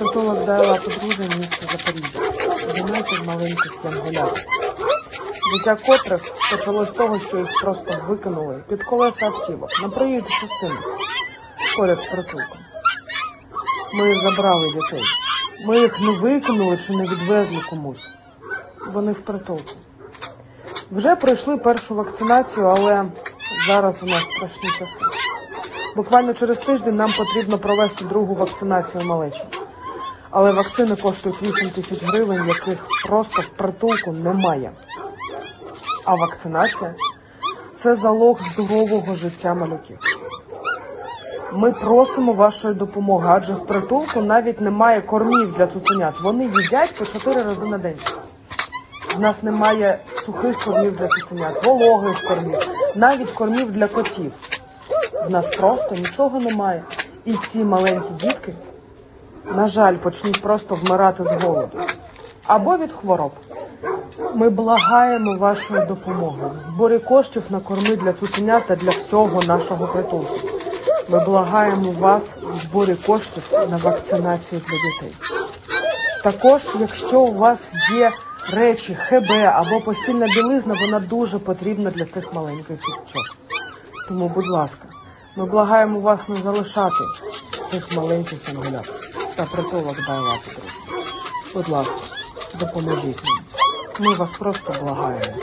Притулок Дайла подружжя міста Запоріжжя. 12 маленьких янголят. Життя котрих почалось з того, що їх просто викинули під колеса автівок на проїжджу частину поряд з притулком. Ми забрали дітей. Ми їх не викинули чи не відвезли комусь. Вони в притулку. Вже пройшли першу вакцинацію, але зараз у нас страшні часи. Буквально через тиждень нам потрібно провести другу вакцинацію малечі. Але вакцини коштують 8 тисяч гривень, яких просто в притулку немає. А вакцинація це залог здорового життя малюків. Ми просимо вашої допомоги, адже в притулку навіть немає кормів для цуценят. Вони їдять по 4 рази на день. В нас немає сухих кормів для цуценят, вологих кормів, навіть кормів для котів. В нас просто нічого немає. І ці маленькі дітки, на жаль, почнуть просто вмирати з голоду або від хвороб. Ми благаємо вашої допомоги в зборі коштів на корми для цуценят та для всього нашого притулку. Ми благаємо вас в зборі коштів на вакцинацію для дітей. Також, якщо у вас є речі, ХБ або постільна білизна, вона дуже потрібна для цих маленьких діточок. Тому, будь ласка, ми благаємо вас не залишати цих маленьких янголят та притулок дайлати. Будь ласка, допоможіть нам. Ми вас просто благаємо.